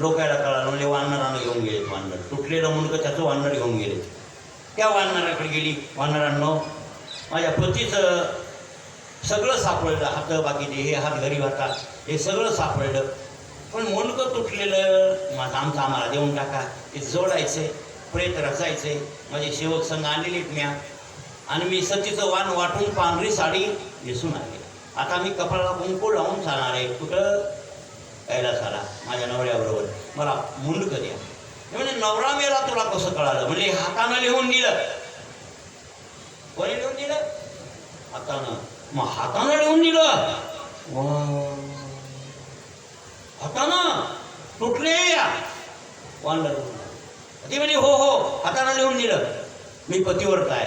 लोकायला कळालं म्हणजे वानरानं घेऊन गेले वानर. तुटलेलं मुलगं त्याचं वानर घेऊन गेले त्या वानराकडे गेली. वानरांनो माझ्या पतीचं सगळं सापडलं हात बाकीचे हे हात घरी होता हे सगळं सापडलं. पण मुलगं तुटलेलं माझं आमचं आम्हाला देऊन टाका. ते जोडायचे प्रेत रचायचे. माझे सेवक संघ आणलेले म्या. आणि मी सतीचं वाण वाटून पांढरी साडी दिसून आले. आता मी कपाळाला कुंकू लावून चालणार आहे. कुठं? कैलास आला माझ्या नवऱ्याबरोबर. मला मुंडक द्या. म्हणजे नवरा मेला तुला कसं कळालं? म्हणजे हातानं लिहून दिलं. कोणी लिहून दिलं? हातानं. मग हातानं लिहून दिलं. हातानं. तुटले या. वानर ती म्हणजे हो हो हातानं लिहून दिलं. मी पतिव्रत आहे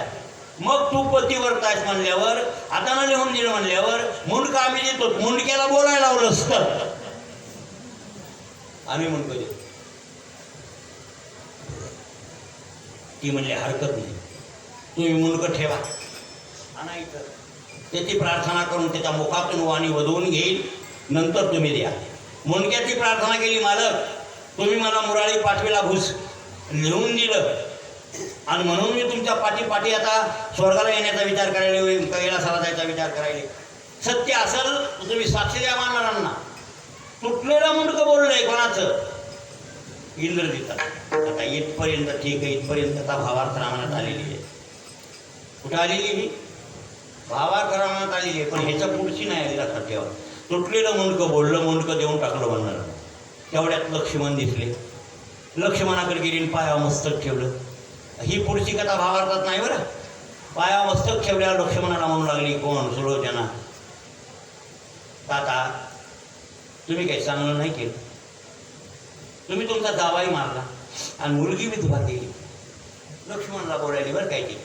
मग तू पतीवरता आहेस म्हणल्यावर? हातानं लिहून दिलं म्हणल्यावर? मुंडका आम्ही देतो. मुंडक्याला बोलायला लावलं असतं. आम्ही म्हणतो ती म्हणली हरकत नाही. तुम्ही मुंडकं ठेवा. आणा इथं त्याची प्रार्थना करून त्याच्या मुखातून वाणी वधवून घेईल नंतर तुम्ही द्या. मुंडक्याची प्रार्थना केली मालक तुम्ही मला मुराळी पाठवीला घुस. लिहून दिलं. आणि म्हणून मी तुमच्या पाठी पाठी आता स्वर्गाला येण्याचा विचार करायला कैलासाला जायचा विचार करायला सत्य असेल तुम्ही साक्षी द्या मानणाऱ्यांना तुटलेला मुंडकं बोललंय कोणाचं? इंद्रजिता. आता इथपर्यंत ठीक आहे इथपर्यंत आता भावार्थ रामानात आलेली आहे. कुठं आलेली ही? भावार्थ रामानात आलेली आहे पण ह्याच्या पुढची नाही आली लक्षात ठेवा. तुटलेलं मुंडकं बोललं मुंडकं देऊन टाकलं म्हणणार तेवढ्यात लक्ष्मण दिसले. लक्ष्मणाकडे गेली पाया मस्तक ठेवलं. ही पुढची कथा भावार्थात नाही बरं. पाया मस्तक ठेवल्यावर लक्ष्मणाला म्हणू लागली कोण? सुलोचना ताता तुम्ही काही चांगलं नाही केलं. तुम्ही तुमचा दावाही मारला. आणि मुलगी मी धुवा दिली लक्ष्मणला बोलायली बरं काय ती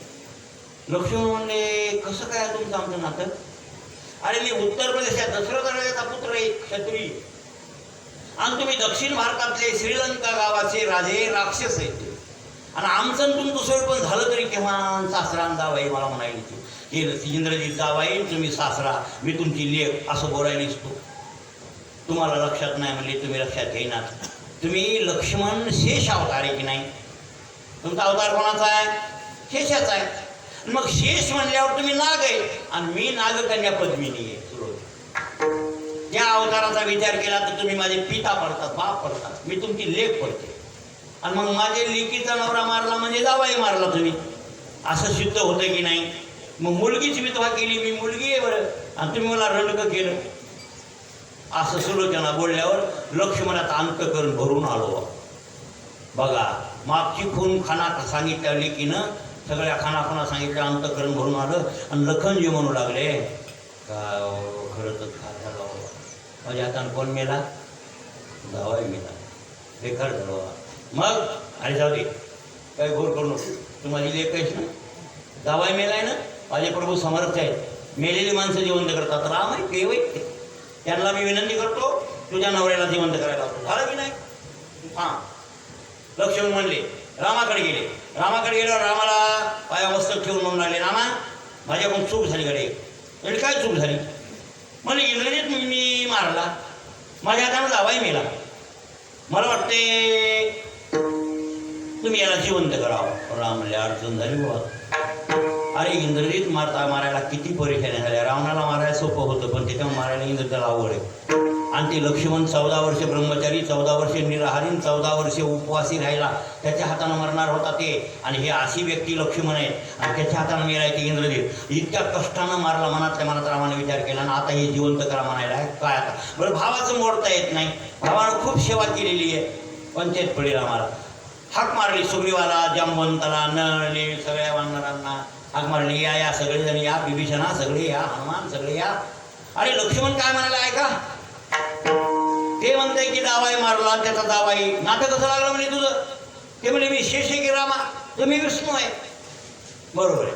लक्ष्मण म्हणले कसं काय तुमचं आमचं नातं? अरे मी उत्तर प्रदेशात दशरथ राजाचा पुत्र आहे क्षत्रिय. आणि तुम्ही दक्षिण भारतातले श्रीलंका गावाचे राजे राक्षस आहेत आणि आमचं आणि तुमचं सोय पण झालं तरी केव्हा सासरा आणि जावाई मला म्हणायली ती हे इंद्रजीत जावाई तुम्ही सासरा मी तुमची लेख असं बोलायला दिसतो तुम्हाला लक्षात नाही म्हणले तुम्ही लक्षात घेईनात तुम्ही लक्ष्मण शेष अवतार आहे की नाही? तुमचा अवतार कोणाचा आहे? शेषाचा आहे. मग शेष म्हणल्यावर तुम्ही नाग आहे. आणि मी नागकन्या पद्मिनी आहे सुरू त्या अवताराचा विचार केला तर तुम्ही माझे पिता पडतात बाप पडतात. मी तुमची लेख पडते. आणि मग माझे लेकीचा नवरा मारला म्हणजे जावाही मारला तुम्ही. असं सिद्ध होतं की नाही? मग मुलगीची विधवा केली मी मुलगी आहे बरं. आणि तुम्ही मला रडकं केलं. असं सुलोचना बोलल्यावर लक्ष्मणाचा अंत करून भरून आलो. बघा मागची खून खाना सांगितल्या लेकीनं सगळ्या खाना सांगितल्या अंतकरण भरून आलं. आणि लखनजी म्हणू लागले का हो, खरं तर खा झालं बाबा. माझ्या हातानं कोण मेला? धावाय मेला. बेकार झालं बाबा. मग? अरे जाऊ दे काही घोर करू नको. तू माझी लेख आहेस ना? जावाई मेलाय ना? माझे प्रभू समर्थ आहेत. मेलेली माणसं जिवंत करतात. राम आहे देव त्यांना मी विनंती करतो तुझ्या नवऱ्याला जिवंत करायला झालं की नाही? हां. लक्ष्मण म्हणले रामाकडे गेले. रामाकडे गेल्यावर रामाला पाया मस्तक ठेवून म्हणून लागले रामा माझ्याकडून चूक झाली कडे म्हणजे काय चूक झाली? मला इंग्रजीत मी मारला. माझ्या हातानं जावाही मेला. मला वाटते तुम्ही याला जिवंत करावं. राम म्हणले अडचण झाली बुवा. अरे इंद्रजीत मारता मारायला किती परेशानी झाल्या रावणाला मारायला सोपं होतं पण त्याच्यावर मारायला इंद्रजाला आवड आहे. आणि ते लक्ष्मण चौदा वर्षे ब्रह्मचारी चौदा वर्षे निराहारीन चौदा वर्षे उपवासी राहिला. त्याच्या हातानं मरणार होता ते. आणि हे अशी व्यक्ती लक्ष्मण आहे. आणि त्याच्या हातानं मेरायचे इंद्रजीत. इतक्या कष्टानं मारला मनातल्या मनात रामाने विचार केला आणि आता हे जिवंत करा म्हणायला आहे. काय आता? बरं भावाचं मोडता येत नाही. भावानं खूप सेवा केलेली आहे. पंचायत पडेल आम्हाला हाक मारली सुग्रीवाला जांबवंताला नळले सगळ्या वानरांना. हाक मारली या या सगळेजण या विभीषणा सगळे या हनुमान सगळे या. अरे लक्ष्मण काय म्हणाले ऐका. ते म्हणते की दावाई मारला त्याचा दावाई नातं कसं लागलं म्हणे तुझं. ते म्हणे मी शेष आहे की रामा? तुम्ही विष्णू आहे. बरोबर आहे.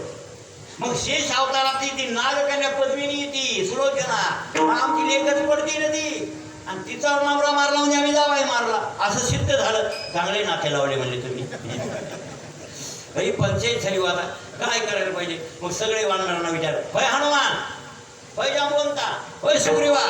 मग शेष अवतारातली ती नागकन्या पद्मिनी ती सुलोचना. आमची लेखच पडती ना ती. आणि तिचा नवरा मारला म्हणजे आम्ही जावाई मारला. असं सिद्ध झालं. चांगले नाते लावले म्हणले तुम्ही. पंचायत झाली हो आता. काय करायला पाहिजे? मग सगळे वानरांना विचार. होय हनुमान होय जांबवंता होय सुग्रीवा.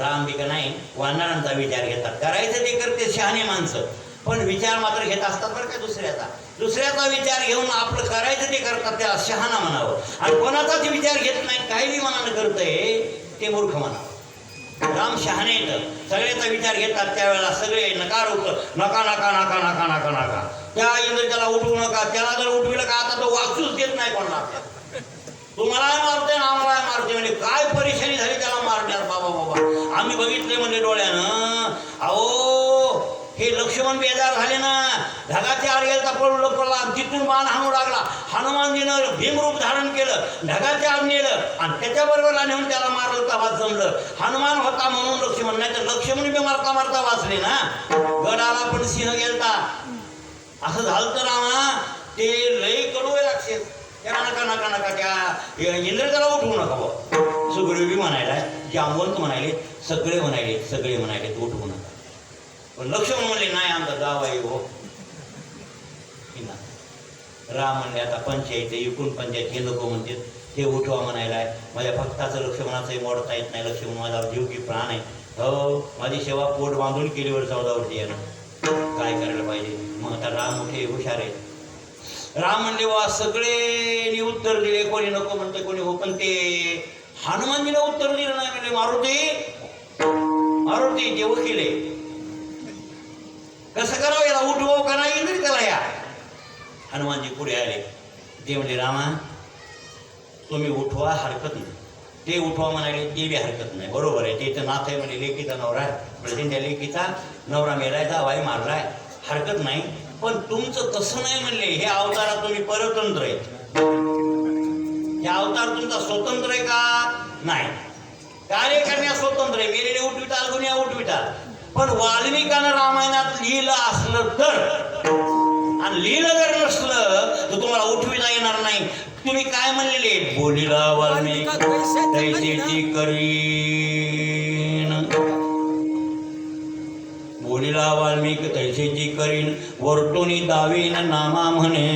राम बी नाही वानरांचा विचार घेतात. करायचं ते करते शहाणे माणसं. पण विचार मात्र घेत असतात बरं का दुसऱ्याचा. दुसऱ्याचा विचार घेऊन आपलं करायचं ते करतात त्या शहाणा म्हणावं आणि कोणाचाच विचार घेत नाही काही मनानं करतंय ते मूर्ख म्हणावं राम शहाणे येतं सगळ्याचा विचार घेतात त्यावेळेला सगळे नकार उठ नका नका नका नका नका नका. त्या इंद्र त्याला उठवू नका त्याला जर उठविलं का आता तो वाचूच देत नाही कोणाला. तुम्हाला मारते ना आम्हाला मारते म्हणजे काय परेशानी झाली त्याला मारण्यात बाबा बाबा? आम्ही बघितले म्हणजे डोळ्यानं अहो हे लक्ष्मण बेजार झाले ना ढगाच्या आड पळू पडलो पडला तिथून मान हाणू लागला. हनुमानजीनं भीमरूप धारण केलं ढगाच्या आड नेलं आणि त्याच्याबरोबर नेऊन त्याला मारलं तेव्हा जमलं. हनुमान होता म्हणून लक्ष्मण नाही तर लक्ष्मण बी मारता मारता वाचले ना. गडाला पण सिंह गेलता. असं झालं तर रामा ते लई कडू आहे राक्षस त्या नका नका नका त्या इंद्र उठवू नका बुवा. सुग्रीवी म्हणायला जांबवंत म्हणाले सगळे म्हणाले सगळे म्हणाले तू उठवू नका. पण लक्ष्मण म्हणले नाही आमचा गाव आहे हो. राम म्हणले आता पंचायत एकूण पंचायत हे लोक म्हणतात ते उठवा म्हणायला आहे माझ्या भक्ताचं लक्ष्मणाचंही मोडता येत नाही. लक्ष्मण माझा जीव की प्राण आहे. हो माझी सेवा पोट बांधून केलीवर चौदा वर्षी येणार काय करायला पाहिजे? मग आता राम मोठे हुशार आहे. राम म्हणले वा सगळेनी उत्तर दिले. कोणी नको म्हणते कोणी हो पण ते हनुमानजीला उत्तर दिलं नाही म्हणजे मारुती मारुती देव केले कसं करावं याला? उठवावं हो का नाही? तरी त्याला या. हनुमानजी पुढे आले. ते म्हणले रामा तुम्ही उठवा हरकत नाही. ते उठवा म्हणाले ते बी हरकत नाही. बरोबर आहे. ते तर नाथ आहे म्हणजे लेकीचा नवरा आहे. म्हणजे त्यांच्या लेकीचा नवरा मेरायचा वाई मारलाय. हरकत नाही. पण तुमचं तसं नाही म्हणले. हे अवतारात तुम्ही परतंत्र आहे हे अवतार तुमचा स्वतंत्र आहे का? नाही. कार्य करण्यास स्वतंत्र आहे. मेलेले उठविताल गुन्ह्या उठविताल पण वाल्मिकानं रामायणात लिहिलं असलं तर आणि लिहिलं जर नसलं तर तुम्हाला उठविता येणार नाही. तुम्ही काय म्हणलेले? बोलीला वाल्मिक करीन? बोलीला वाल्मिक तैसेची करीन? वर्तोनी दावीन नामा म्हणे.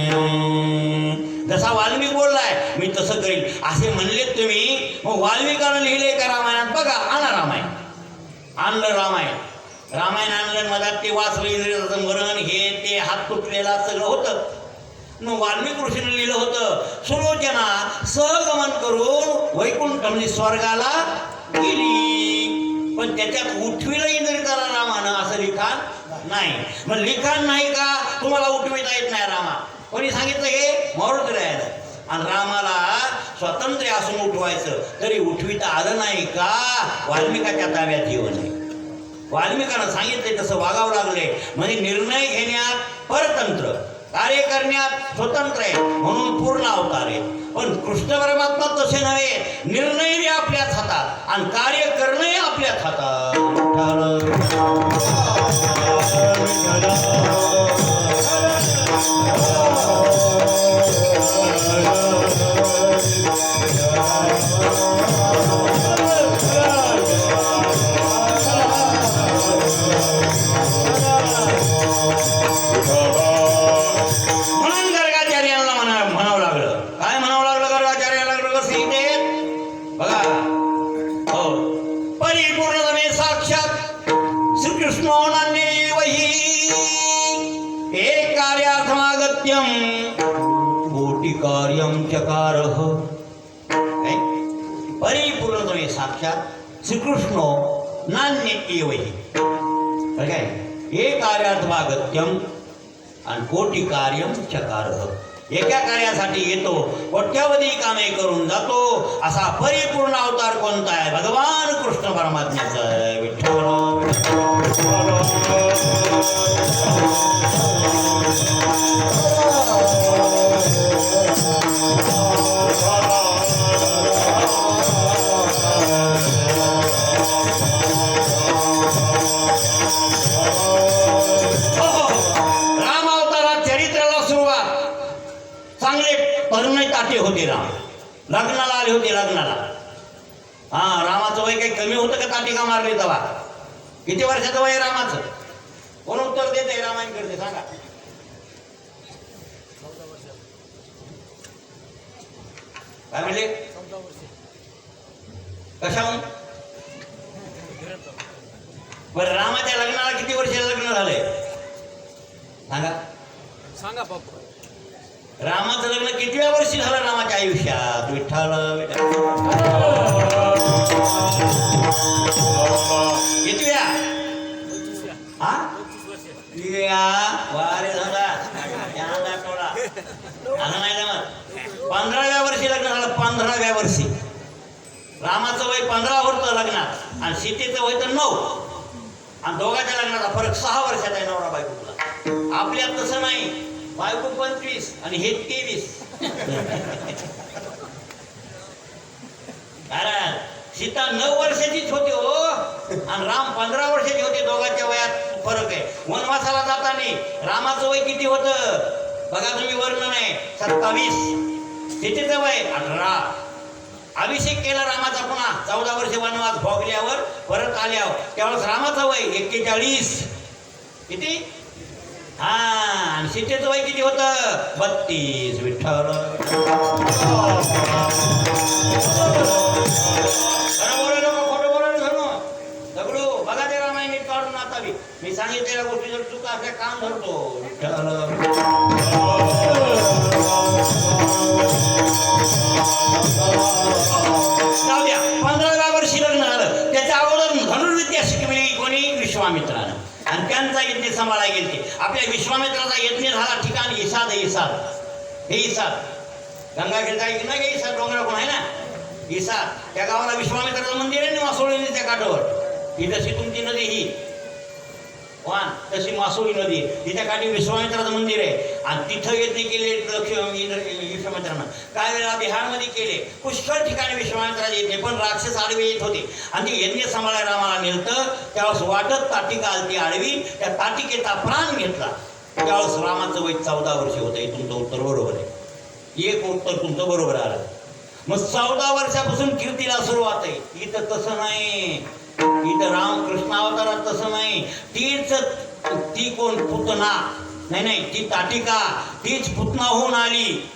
जसा वाल्मिक बोललाय मी तसं करीन. असे म्हणलेत तुम्ही मग वाल्मिकानं लिहिले का रामायणात? बघा आणा रामायण. आणलं रामायण. रामायण मधात ते वाचलं इंद्रियाचं मरण हे ते हात तुटलेला सगळं होतं. मग वाल्मिक ऋषीनं लिहिलं होतं सुलोचना सहगमन करून वैकुंठ म्हणजे स्वर्गाला गेली. पण त्याच्यात उठविलं इंद्रियाला रामानं असं लिखाण नाही. मग लिखाण नाही का? तुम्हाला उठविता येत नाही रामा. कोणी सांगितलं हे? मारुती राहिलं आणि रामाला स्वातंत्र्य असून उठवायचं तरी उठविता आलं नाही का? वाल्मिकाच्या ताब्यात येऊ नये. वाल्मिकानं सांगितले तसं वागावं लागले म्हणजे निर्णय घेण्यात परतंत्र. कार्य करण्यात स्वतंत्र आहे. म्हणून पूर्ण अवतार आहे. पण कृष्ण परमात्मा तसे नव्हे. निर्णय आपल्याच हातात. आणि कार्य करणंही आपल्याच हातात. कार्यम परिपूर्ण परिपूर्णतमे साक्षात श्रीकृष्ण नान्य एवही काय एक कार्यार्थमागत्यम आणि कोटी कार्यम चकार एका कार्यासाठी येतो कोट्यावधी कामे करून जातो असा परिपूर्ण अवतार कोणता आहे भगवान कृष्ण परमात्म्याचा आहे विठ्ठल आली होती लग्नाला. हा रामाचं वय काही कमी होतं का ताटिका मारली तवा किती वर्षाचं वय रामाचं? कोण उत्तर देते रामायण करते सांगा. काय म्हणले? कशाहून? बर रामाच्या लग्नाला किती वर्ष लग्न झालंय सांगा. सांगा बापू. रामाचं लग्न कितव्या वर्षी झालं रामाच्या आयुष्यात? विठ्ठल कितव्या वारे झाला. असं नाही जमत. पंधराव्या वर्षी लग्न झालं पंधराव्या वर्षी. रामाचं वय पंधरा होतं लग्नात. आणि सीतेचं वय तर नऊ. आणि दोघांच्या लग्नाचा फरक सहा वर्षाचा आहे नवरा बायकोला आपल्यात तसं नाही. बायको पंचवीस आणि हे तेवीस. कारण सीता नऊ वर्षाचीच होती हो. आणि राम पंधरा वर्षाची होते दोघांच्या वयात फरक आहे. वनवासाला जाताना रामाचं वय किती होतं? बघा तुम्ही वर्णन आहे. सत्तावीस. सीतेचं वय अठरा अभिषेक केला रामाचा पुन्हा. चौदा वर्ष वनवास भोगल्यावर परत आल्यावर. त्यावेळेस रामाचं वय एक्केचाळीस. किती? हा आणि सीतेचं वय किती होतं? बत्तीस विठ्ठल. दगडू बघा ते रामायण नीट काढून आता मी मी सांगितलेल्या गोष्टी जर चुका असल्या काम धरतो विठ्ठल. सगळ्यांचा यज्ञ सांभाळायला गेलते. आपल्या विश्वामित्राचा यज्ञ झाला ठिकाण इसाद इसाद. हे इसाद. गंगाखेडचा एक नाही का इसाद? डोंगरा कोण आहे ना? इसाद. त्या गावाला विश्वामित्राचं मंदिर आहे ना वासोळी त्या काठावर. ही जशी तुमची नदी ही. वान तशी मासोळी नदी तिच्या काठी विश्वामित्राचं मंदिर आहे. आणि तिथं यज्ञ केले लक्ष्मी विश्वामित्रानं. काय वेळा बिहारमध्ये केले. पुष्कळ ठिकाणी विश्वामित्राचे यज्ञ पण राक्षस आडवे येत होते. आणि ते यज्ञ सांभाळायला रामाला नेलतं त्यावेळेस वाटत ताटिका आलती आडवी त्या ताटिकेचा प्राण घेतला. त्यावेळेस रामाचं वय चौदा वर्ष होतं. हे तुमचं उत्तर बरोबर आहे. एक उत्तर तुमचं बरोबर आलं. मग चौदा वर्षापासून कीर्तीला सुरुवात आहे. इथं तसं नाही. इथं रामकृष्ण अवतारात तसं नाही तीच ती कोण पुतना नाही नाही ती ताटिका. तीच पुतना होऊन आली.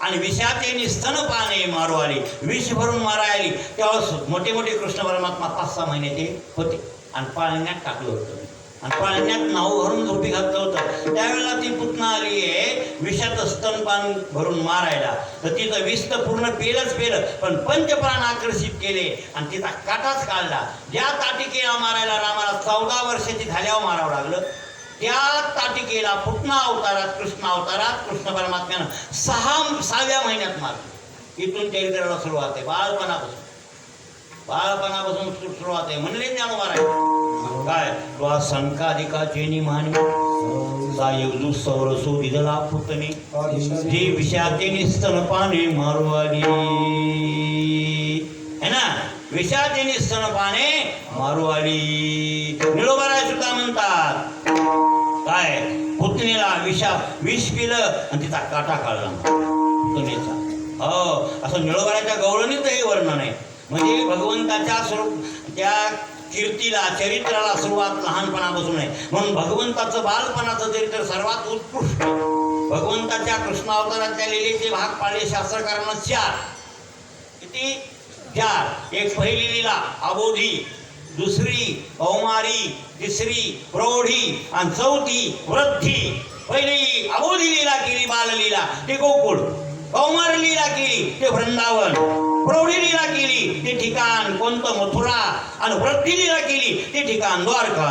आणि विषाचे स्तनपाने मारू आली विष भरून मारा आली त्यावेळेस मोठे मोठे कृष्ण परमात्मा पाच सहा महिन्याचे होते. आणि पाळण्यात टाकलं होतं. पाळण्यात नाव भरून झोपी घातलं होतं. त्यावेळेला ती पुतना आली आहे विषाचं स्तनपान भरून मारायला. तर तिचं विष तर पूर्ण पेलच पेलं पण पंचप्राण आकर्षित केले आणि तिचा काटाच काढला. ज्या ताटिकेला मारायला रामाला चौदा वर्षाची झाल्यावर मारावं लागलं. त्या ताटिकेला पुतना अवतारात कृष्ण अवतारात कृष्ण परमात्म्यानं सहा सहाव्या महिन्यात मारलं. इथून चरित्राला सुरुवात आहे. बाळपणापासून बाळपणापासून सुरुवात आहे. म्हणले ज्ञान आहे काय? तुला संकाधिकाचे निमानी सायुजू सौरसो दिदला पुतणी जी विषाचे निस्तनपाने मारवाडी आली है ना? विषाचे निस्तनपाने मारवाडी निळोबाराय सुद्धा म्हणतात. काय? पुतणीला विषा विष पिलं आणि तिचा काटा काढला. पुतणीचा. हो असं निळोबाराच्या गौरवणीचं हे वर्णन आहे. म्हणजे भगवंताच्या स्वरूप त्या कीर्तीला चरित्राला सुरुवात लहानपणापासून आहे. म्हणून भगवंताचं बालपणाचं चरित्र सर्वात उत्कृष्ट. भगवंताच्या कृष्णावतारातल्या लिलेचे भाग पाळले शास्त्रकारांना चार. किती? चार. एक पहिली लीला अबोधी. दुसरी कौमारी तिसरी प्रौढी. आणि चौथी वृद्धी. पहिली अबोधी लीला केली बाललीला. ते गोकुळ. कौमार लीला केली ते वृंदावन. प्रौढीलीला केली ते ठिकाण कोणतं? मथुरा. आणि व्रतीलीला केली ते ठिकाण द्वारका.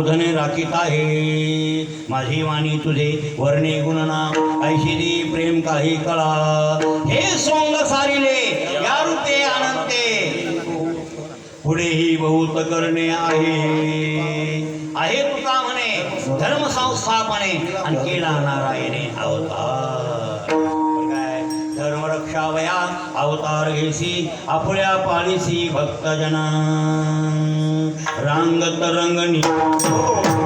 रांगता राखीत आहे. माझी वाणी तुझे वर्णे गुणना. ऐशिरी प्रेम काही कळा. हे सोंग सारिले या रूपे आनंदे पुढेही बहुत करणे आहे. आहे तुका म्हणे धर्म संस्थापने आणि केला नारायणे अवतार. रक्षावया अवतार घेसी आपल्या पालिसी भक्तजना. रांगत रंगणी